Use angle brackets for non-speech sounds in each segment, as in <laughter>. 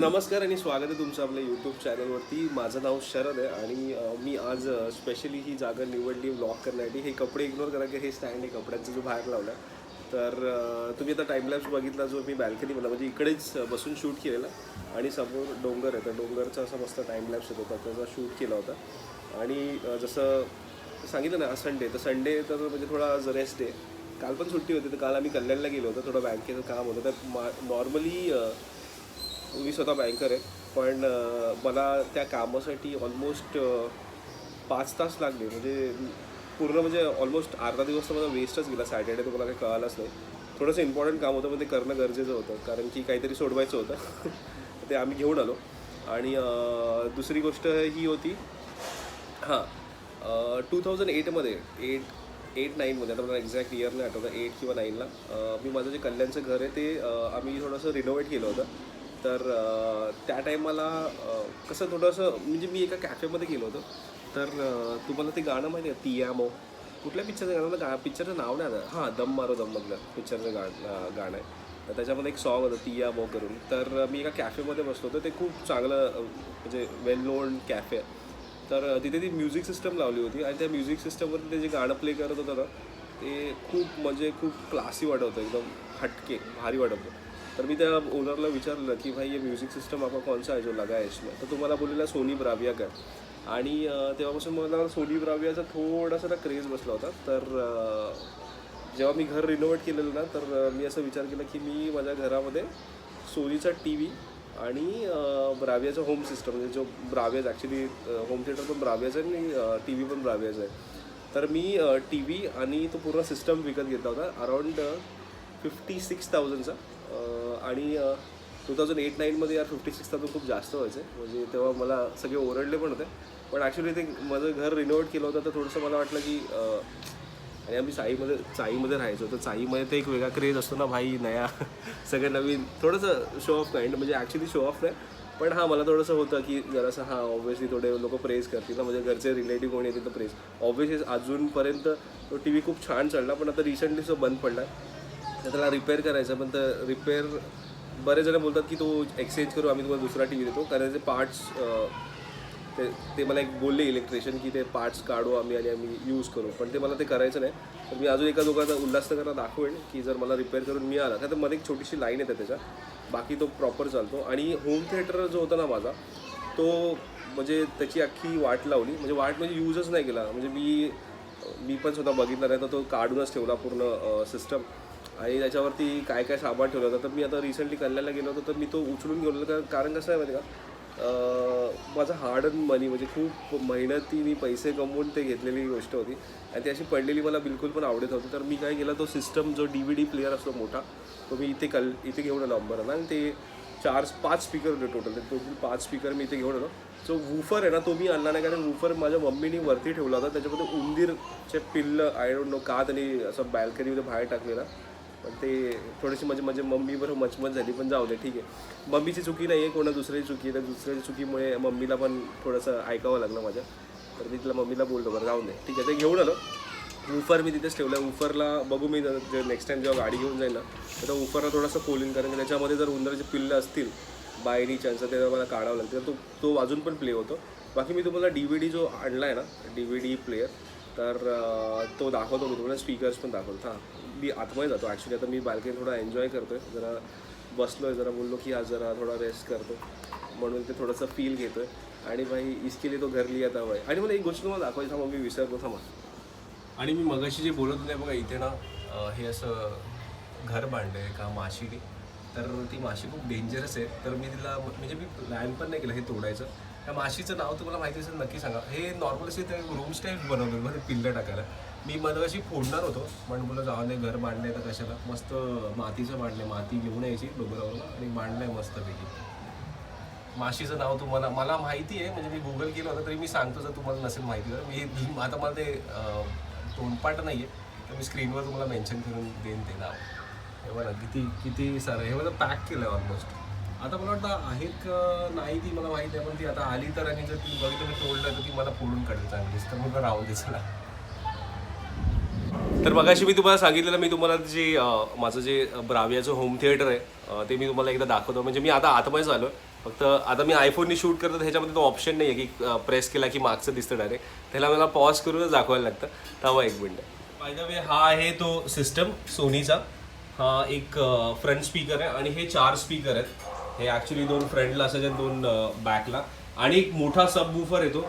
नमस्कार आणि स्वागत आहे तुमचं आपल्या यूट्यूब चॅनलवरती माझं नाव शरद आहे आणि मी आज स्पेशली ही जागा निवडली ब्लॉग करण्यासाठी. हे कपडे इग्नोर करा की हे स्टँड आहे कपड्यांचं जो बाहेर लावला तर तुम्ही आता टाईमलॅप्स बघितला जो मी बॅल्कनी मला म्हणजे इकडेच बसून शूट केलेला. आणि समोर डोंगर आहे तर डोंगरचा असा मस्त टाईमलॅप्स येत होता. त्याचा शूट केला होता. आणि जसं सांगितलं ना संडे तर संडे तर म्हणजे थोडा आज रेस्ट आहे काल पण सुट्टी होती तर काल आम्ही कल्याणला गेलो होतो. थोडं बँकेचं काम होतं. तर मा नॉर्मली मी स्वतः बँकर आहे. पण मला त्या कामासाठी ऑलमोस्ट पाच तास लागले. म्हणजे पूर्ण म्हणजे ऑलमोस्ट अर्धा दिवस तर माझा वेस्टच गेला. सॅटर्डे तर मला काही कळालंच नाही. थोडंसं इम्पॉर्टंट काम होतं पण ते करणं गरजेचं होतं. कारण की काहीतरी सोडवायचं होतं. <laughs> ते आम्ही घेऊन आलो. आणि दुसरी गोष्ट ही होती हां टू थाउजंड एटमध्ये एट एट नाईनमध्ये आता मला एक्झॅक्ट इयर नाही आठवतं एट किंवा नाईनला मी माझं जे कल्याणचं घर आहे ते आम्ही थोडंसं रिनोव्हेट केलं होतं. तर त्या टाईमाला कसं थोडंसं म्हणजे मी एका कॅफेमध्ये गेलो होतो. तर तुम्हाला ते गाणं माहिती आहे तियामो कुठल्या पिक्चरचं गाणं? गा पिक्चरचं नाव नाही ना हां दम मारो दममधलं पिक्चरचं गा गाणं आहे. तर त्याच्यामध्ये एक सॉन्ग होतं तिया मो करून. तर मी एका कॅफेमध्ये बसलो होतो. ते खूप चांगलं म्हणजे वेल नोन कॅफे आहे. तर तिथे ती म्युझिक सिस्टम लावली होती आणि त्या म्युझिक सिस्टमवरती ते जे गाणं प्ले करत होतं ना ते खूप म्हणजे खूप क्लासी वाटत होतं. एकदम हटके भारी वाटत होतं. तर मी त्या ओनरला विचारलं की भाई ये म्युझिक सिस्टम आपका कौन सा है जो लगा है इसमें? तर तुम्हाला बोललेला सोनी ब्राविया का? आणि तेव्हापासून मला सोनी ब्रावियाचा थोडासा ना क्रेज बसला होता. तर जेव्हा मी घर रिनोव्हेट केलेलं ना तर मी असं विचार केला की मी माझ्या घरामध्ये सोनीचा टी व्ही आणि ब्राव्याचा ब्रावियाचा होम सिस्टम म्हणजे जो ब्रावियाज ॲक्च्युली होम थिएटर पण ब्रावियाचं आहे आणि टी व्ही पण ब्रावियाचं आहे. तर मी टी व्ही आणि तो पूर्ण सिस्टम विकत घेतला होता अराउंड फिफ्टी सिक्स थाउजंडचा आणि टू थाउजंड एट नाईनमध्ये यार फिफ्टी सिक्स थाउजंड खूप जास्त व्हायचे म्हणजे तेव्हा मला सगळे ओरडले पण होते. पण ॲक्च्युली ते माझं घर रिनोव्हेट केलं होतं तर थोडंसं मला वाटलं की आणि आम्ही चाईमध्ये चाईमध्ये राहायचो. तर चाईमध्ये ते एक वेगळा क्रेज असतो ना भाई नया सगळं नवीन थोडंसं शो ऑफ काइंड म्हणजे ॲक्च्युली शो ऑफ नाही. पण हां मला थोडंसं होतं की जरासं हां ऑब्व्हियसली थोडे लोक प्रेस करतील ना. म्हणजे घरचे रिलेटिव्ह कोणी येतील तर प्रेस ऑब्व्हियसली अजूनपर्यंत तो टी व्ही खूप छान चालला पण आता रिसेंटली तो बंद पडला. तर त्याला रिपेअर करायचं पण तर रिपेअर बरेच जण बोलतात की तो एक्सचेंज करू आम्ही तुम्हाला दुसरा टी व्ही देतो. कारण त्याचे पार्ट्स ते ते मला एक बोलले इलेक्ट्रिशियन की ते पार्ट्स काढू आम्ही आणि आम्ही यूज करू. पण ते मला ते करायचं नाही. तर मी अजून एका दोघांना उल्हासनगरला दाखवेन की जर मला रिपेअर करून मिळाला आला. तर मध्ये एक छोटीशी लाईन येते त्याच्या. बाकी तो प्रॉपर चालतो. आणि होम थिएटर जो होता ना माझा तो म्हणजे त्याची अख्खी वाट लावली. म्हणजे वाट म्हणजे यूजच नाही केला. म्हणजे मी मी पण स्वतः बघितला नाही तर तो काढूनच ठेवला पूर्ण सिस्टम आणि त्याच्यावरती काय काय सामान ठेवलं होतं. तर मी आता रिसेंटली कल्याणला गेलो होतो तर मी तो उचलून गेलो का कारण कसं आहे माहिती का? माझा हार्ड अँड मनी म्हणजे खूप मेहनतीने पैसे कमवून ते घेतलेली गोष्ट होती. आणि ती अशी पडलेली मला बिलकुल पण आवडत होती तर मी काय केलं तो सिस्टम जो डी व्ही डी प्लेअर असतो मोठा तो मी इथे कल इथे घेऊन आलो अंबरला आणि ते चार पाच स्पीकर होते टोटल ते टोटल पाच स्पीकर मी इथे घेऊन आलो. जो वूफर आहे ना तो मी आणला नाही. कारण वूफर माझ्या मम्मीने वरती ठेवला होता. त्याच्यामध्ये उंदीरचे पिल्लं आय डोंट नो का त्यांनी असं बॅल्कनीमध्ये बाहेर टाकलेला. पण ते थोडीशी म्हणजे म्हणजे मम्मीवर मचमच झाली पण जाऊ दे ठीक आहे. मम्मीची चुकी नाही आहे कोणा दुसऱ्याची चुकी आहे तर दुसऱ्याची चुकीमुळे मम्मीला पण थोडंसं ऐकावं लागलं माझ्या. तर मी तिला मम्मीला बोललो बरं जाऊन दे ठीक आहे ते घेऊन आलो. उफर मी तिथेच ठेवलं उफरला बघू मी जे नेक्स्ट टाईम जेव्हा गाडी घेऊन जाईल ना तर त्या उफरला थोडंसं खोलीन कारण की त्याच्यामध्ये जर उंदराचे पिल्लं असतील बाय एनी चान्स ते मला काढावं लागतं तर तो तो अजून पण प्ले होतो. बाकी मी तुम्हाला डी व्ही डी जो आणला आहे ना डी व्ही डी प्लेअर तर तो दाखवतो मी तुम्हाला स्पीकर्स पण दाखवतो. हां. मी आतमध्ये जातो. ॲक्च्युली आता मी बाल्कनी थोडा एन्जॉय करतो आहे जरा बसलो आहे जरा बोललो की आज जरा थोडा रेस्ट करतो. म्हणून ते थोडंसं फील घेतो आहे आणि भाई इसके लिए तो घर लिया था भाई. आणि मला एक गोष्ट तुम्हाला दाखवायची थांबा मी विसरलो थांबा. आणि मी मगाशी जे बोलत होते बघा इथे ना हे असं घर बांधलं आहे का माशीने. तर ती माशी खूप डेंजरस आहे. तर मी तिला म्हणजे मी प्लॅन पण नाही केलं हे तोडायचं. त्या माशीचं नाव तुम्हाला माहिती असेल नक्की सांगा. हे नॉर्मल असे ते रूम स्टाईल बनवलं मध्ये पिल्लं टाकायला. मी मधवाशी फोडणार होतो पण बोललं जाऊ नाही घर मांडलंय तर कशाला? मस्त मातीचं मांडलंय माती घेऊन यायची डोंगरावरून आणि बांधलंय मस्तपैकी. माशीचं नाव तुम्हाला मला माहिती आहे म्हणजे मी गुगल केलं होतं तरी मी सांगतो जर तुम्हाला नसेल माहिती तर. मी आता मला ते तोंडपाठ नाही आहे तर मी स्क्रीनवर तुम्हाला मेन्शन करून देईन ते नाव. हे बघा किती किती सारं हे मला पॅक केलं आहे ऑलमोस्ट आता मला वाटतं आहेत का नाही ती मला माहिती आहे पण ती आता आली तर आणि जर ती बघितलं मी तोडलं तर ती मला फोडून काढेल चांगलीच तर मग राहून दे चला. तर मगाशी मी तुम्हाला सांगितलेलं मी तुम्हाला जे माझं जे ब्रावियाचं होम थिएटर आहे ते मी तुम्हाला एकदा दाखवतो. म्हणजे मी आता आतमध्ये झालो फक्त आता मी आयफोननी शूट करतो तर ह्याच्यामध्ये तो ऑप्शन नाही आहे की प्रेस केला की मागचं दिसतं डायरेक्ट त्याला मला पॉज करूनच दाखवायला लागतं. थांबा एक मिनटं. बाय द वे हा आहे तो सिस्टम सोनीचा हा एक फ्रंट स्पीकर आहे आणि हे चार स्पीकर आहेत. हे ॲक्च्युली दोन फ्रंटला असायचे दोन बॅकला आणि एक मोठा सब बुफर येतो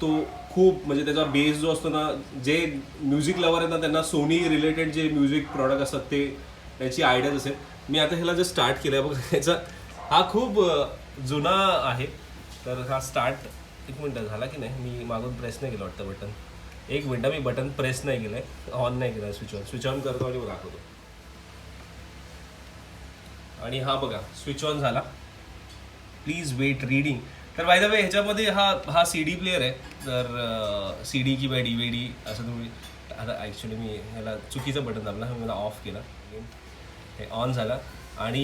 तो खूप म्हणजे त्याचा बेस जो असतो ना जे म्युझिक लवर आहेत ना त्यांना सोनी रिलेटेड जे म्युझिक प्रॉडक्ट असतात ते त्याची आयडियाच असेल. मी आता ह्याला जे स्टार्ट केलं आहे बघ <laughs> ह्याचा हा खूप जुना आहे. तर हा स्टार्ट एक मिनटं झाला की नाही? मी मागून प्रेस नाही केलं वाटतं बटन एक मिनटं मी बटन प्रेस नाही केलं आहे ऑन नाही केलं स्विच ऑन स्विच ऑन करतो आणि दाखवतो. आणि हा बघा स्विच ऑन झाला. प्लीज वेट रीडिंग तर बाय द वे ह्याच्यामध्ये हा हा सी डी प्लेअर आहे. तर सी डी किंवा डी व्ही डी असं तुम्ही आता ॲक्च्युली मी ह्याला चुकीचं बटन दाबलं हा मला ऑफ केलं. हे ऑन झालं. आणि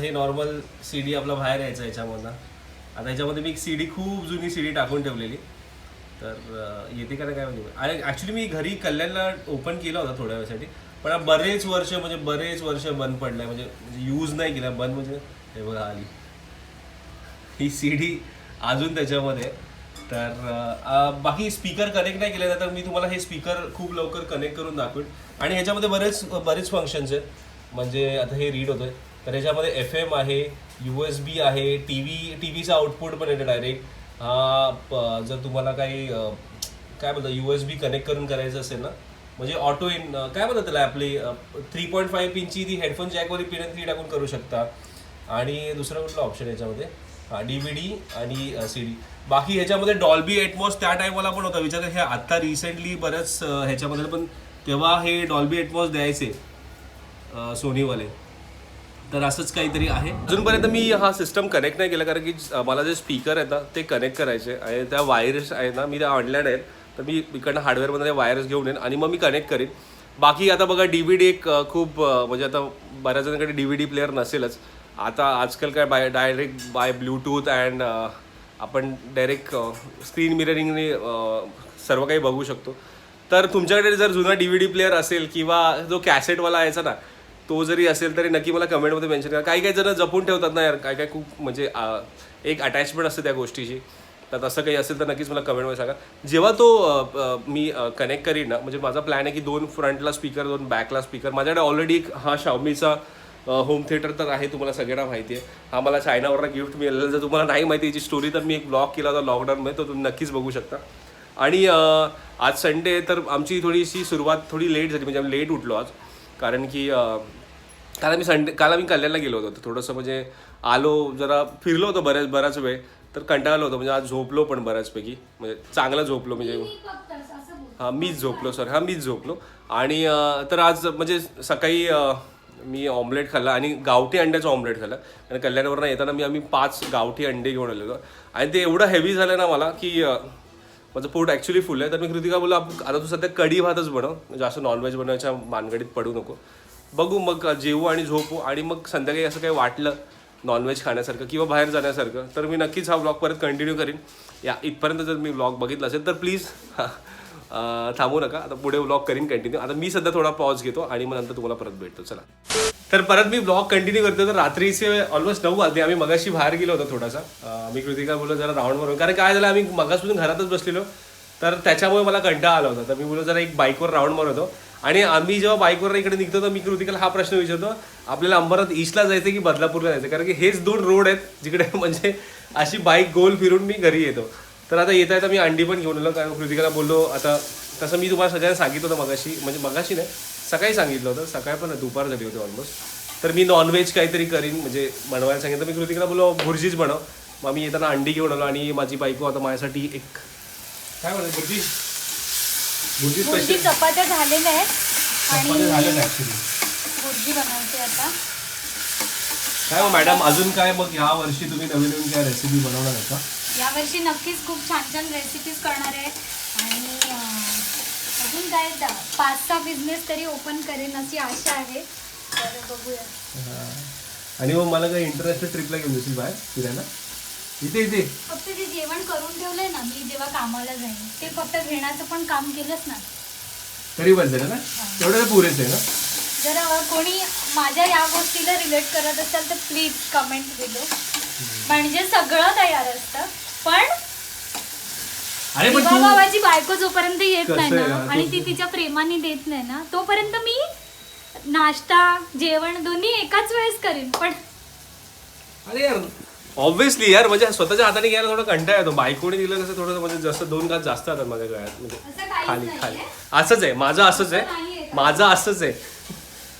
हे नॉर्मल सी डी आपला बाहेर यायचं याच्यामधनं. आता ह्याच्यामध्ये मी एक सी डी खूप जुनी सी डी टाकून ठेवलेली. तर येते का नाही काय म्हणजे आणि ॲक्च्युली मी घरी कल्याणला ओपन केला होता थोड्या वेळासाठी. पण बरेच वर्ष म्हणजे बरेच वर्ष बंद पडलाय. म्हणजे यूज नाही केला. बंद म्हणजे हे बघा आली. ही सी डी अजून त्याच्यामध्ये. आहे. तर बाकी स्पीकर कनेक्ट नाही केले. तर मी तुम्हाला हे स्पीकर खूप लवकर कनेक्ट करून दाखवेन. आणि ह्याच्यामध्ये बरेच बरेच फंक्शन्स आहेत. म्हणजे आता हे रीड होतंय. तर ह्याच्यामध्ये एफ एम आहे यू एस बी आहे टी व्ही टी व्हीचा आउटपुट पण येतं डायरेक्ट हा जर तुम्हाला काही काय बोलतो यू एस बी कनेक्ट करून करायचं असेल ना म्हणजे ऑटो इन काय म्हणतात त्याला आपली थ्री पॉईंट फाईव्ह पिनची ती हेडफोन जॅकवरी पिन थ्री टाकून करू शकता. आणि दुसरा कुठला ऑप्शन याच्यामध्ये? हा डी व्ही डी आणि सी डी बाकी ह्याच्यामध्ये डॉल्बी एटमॉस त्या टाईमला पण होता. विचार हे आत्ता रिसेंटली बऱ्याच ह्याच्यामध्ये पण तेव्हा हे डॉल्बी एटमॉस द्यायचे सोनीवाले तर असंच काहीतरी आहे. अजूनपर्यंत मी हा सिस्टम कनेक्ट नाही केला कारण की मला जे स्पीकर आहेत ना ते कनेक्ट करायचे आणि त्या वायर्स आहेत ना मी त्या ऑनलाईन आहेत. तर मी इकडनं हार्डवेअरमध्ये वायर्स घेऊन येईन आणि मग मी कनेक्ट करेन. बाकी आता बघा डी व्ही डी एक खूप म्हणजे आता बऱ्याच जणांकडे डी व्ही डी प्लेअर नसेलच. आता आजकाल काय by direct by Bluetooth and आपण डायरेक्ट स्क्रीन मिररिंगने सर्व काही बघू शकतो. तर तुमच्याकडे जर जुना डी व्ही डी प्लेअर असेल किंवा जो कॅसेटवाला यायचा ना तो जरी असेल तरी नक्की मला कमेंटमध्ये मेन्शन करा. काही काही जण जपून ठेवतात ना यार काय काय खूप म्हणजे एक अटॅचमेंट असते त्या गोष्टीची. तर तसं काही असेल तर नक्कीच मला कमेंटमध्ये सांगा. जेव्हा तो मी कनेक्ट करीन ना म्हणजे माझा प्लॅन आहे की दोन फ्रंटला स्पीकर दोन बॅकला स्पीकर माझ्याकडे ऑलरेडी हा शावमीचा होम थिएटर तर आहे तुम्हाला सगळ्यांना माहिती आहे. हा मला चायनावरनं गिफ्ट मिळालेला जर तुम्हाला नाही माहिती याची स्टोरी तर मी एक ब्लॉग केला होता लॉकडाऊनमध्ये तो तुम्ही नक्कीच बघू शकता. आणि आज संडे तर आमची थोडीशी सुरुवात थोडी लेट झाली म्हणजे आम्ही लेट उठलो आज. कारण की काल मी संडे काल आम्ही कल्याणला गेलो होतो. थोडंसं म्हणजे आलो जरा फिरलो होतो बऱ्याच बराच वेळ. तर कंटाळलो होतो म्हणजे आज झोपलो पण बऱ्याचपैकी. म्हणजे चांगलं झोपलो म्हणजे हां मीच झोपलो सर हां मीच झोपलो. आणि तर आज म्हणजे सकाळी मी ऑमलेट खाल्ला आणि गावठी अंड्याचं ऑमलेट खाल्लं. आणि कल्याणवरनं येताना मी आम्ही पाच गावठी अंडे घेऊन आलेलो. आणि ते एवढं हेवी झालं ना मला की माझं पोट ॲक्च्युली फुल आहे. तर मी कृतिका बोललो "आप- आता तू सध्या कढी भातच बनव. जास्त नॉनव्हेज बनवायच्या मानगडीत पडू नको. बघू मग जेवू आणि झोपू. आणि मग संध्याकाळी असं काही वाटलं नॉनव्हेज खाण्यासारखं किंवा बाहेर जाण्यासारखं तर मी नक्कीच हा ब्लॉग परत कंटिन्यू करीन. या इथपर्यंत जर मी ब्लॉग बघितला असेल तर प्लीज <laughs> थांबू नका. आता पुढे ब्लॉग करीन कंटिन्यू आता मी सध्या थोडा पॉज घेतो आणि मग नंतर तुम्हाला परत भेटतो. चला. तर परत मी ब्लॉग कंटिन्यू करतो. तर रात्रीचे ऑलमोस्ट नऊ वाजले. आम्ही मगाशी बाहेर गेलो होतो थोडासा. मी कृतिका बोललो जरा राऊंड मारून कारण काय झालं आम्ही मगासपासून घरातच बसलेलो. तर त्याच्यामुळे मला कंटाळा आला होता. तर मी बोललो जरा एक बाईकवर राऊंड मारतो आणि आम्ही जेव्हा बाईकवर इकडे निघतो तर मी कृतिकाला हा प्रश्न विचारतो आपल्याला अंबरनाथ ईस्टला जायचं की बदलापूरला जायचं कारण की हेच दोन रोड आहेत जिकडे <laughs> म्हणजे अशी बाईक गोल फिरून मी घरी येतो. तर आता येता येता मी अंडी पण घेऊन आलो कारण कृतिकाला बोललो आता तसं मी तुम्हाला सगळ्यांना सांगितलं होतं मगाशी म्हणजे मगाशी नाही सकाळी सांगितलं होतं सकाळी पण दुपार झाली होती ऑलमोस्ट तर मी नॉनव्हेज काहीतरी करीन म्हणजे बनवायला सांगितलं. मी कृतिकाला बोललो भुर्जीच बनव. मग मी येताना अंडी घेऊन आलो आणि माझी बायको आता माझ्यासाठी एक काय म्हणतो भुर्जी? स्पेशल चपात्या झालेल्या आहेत आणि बनवते आता. काय मग मॅडम अजून काय मग या वर्षी तुम्ही नवीन नवीन काय रेसिपी बनवणार आहे का? यावर्षी नक्कीच खूप छान छान रेसिपीज करणार आहे. आणि अं, अजून काय द- पाच सहा बिझनेस तरी ओपन करेन अशी आशा आहे. तर बघूया. आणि मग मला काय इंटरनॅशनल ट्रिपला घेऊन जाशील बाहेर फिरायला? इथे इथे. फक्त जे जेवण करून ठेवलंय ना मी जेव्हा कामाला जाईन ते फक्त घेण्याचं पण काम केलंच ना. तरी बस झालं ना? तेवढं पुरेच आहे ना? जर कोणी माझ्या या गोष्टीला रिलेट करत असाल तर प्लीज कमेंट बिलो म्हणजे सगळं तयार असतं पण अरे पण तू भावाची बायको जोपर्यंत येत कसं नाही आहे ना ना, आणि तू- ती तिच्या प्रेमाने देत नाही ना तोपर्यंत मी नाश्ता जेवण दोन्ही एकाच वेळेस करीन पण अरे यार ऑब्व्हियसली यार म्हणजे स्वतःच्या हाताने घ्यायला थोडं कंटाळा येतो. बायकोने दिलं कसं थोडं म्हणजे जसं दोन घात जास्त जातात माझ्या गळ्यात म्हणजे खाली. खाली. असंच आहे. माझं असंच असं आहे? माझं असंच आहे.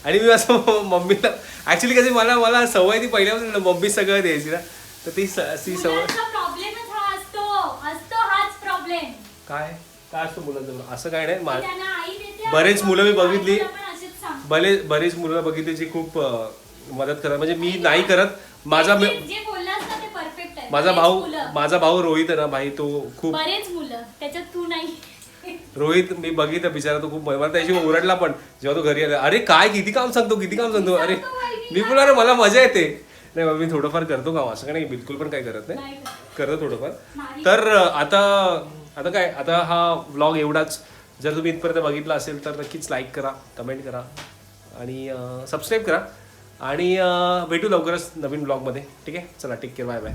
आणि मी असं मम्मीला ऍक्च्युली कशी मला मला सवय ती पहिल्यापासून मम्मी सगळं द्यायची ना. तर ती स- ती सवय काय? काय असतं मुलांचं? असं काय नाही. बरेच मुलं मी बघितली. आपण अशीच सांगतो. बरे बरीच मुलं बघितली जी खूप मदत करतात. म्हणजे मी नाही करत. माझा जे मी- जे बोललास ना ते परफेक्ट आहे माझा भाऊ माझा भाऊ रोहित आहे ना भाई तो खूप बरेच मुलं. त्याच्यात तू नाही. रोहित मी बघितलं बिचारा तो खूप मला त्याशी ओरडला पण. जेव्हा तो घरी आला अरे काय किती काम सांगतो किती काम सांगतो? अरे मी बोला अरे मला मजा येते. नाही मी थोडंफार करतो काम. असं नाही बिलकुल पण काय करत नाही? करतो. थोडंफार. तर आता आता काय आता हा व्लॉग एवढाच. जर तुम्ही इथपर्यंत बघितला असेल तर नक्कीच लाईक करा कमेंट करा आणि सबस्क्राईब करा. आणि भेटू लवकरच नवीन ब्लॉगमध्ये ठीक आहे? चला टेक केअर बाय बाय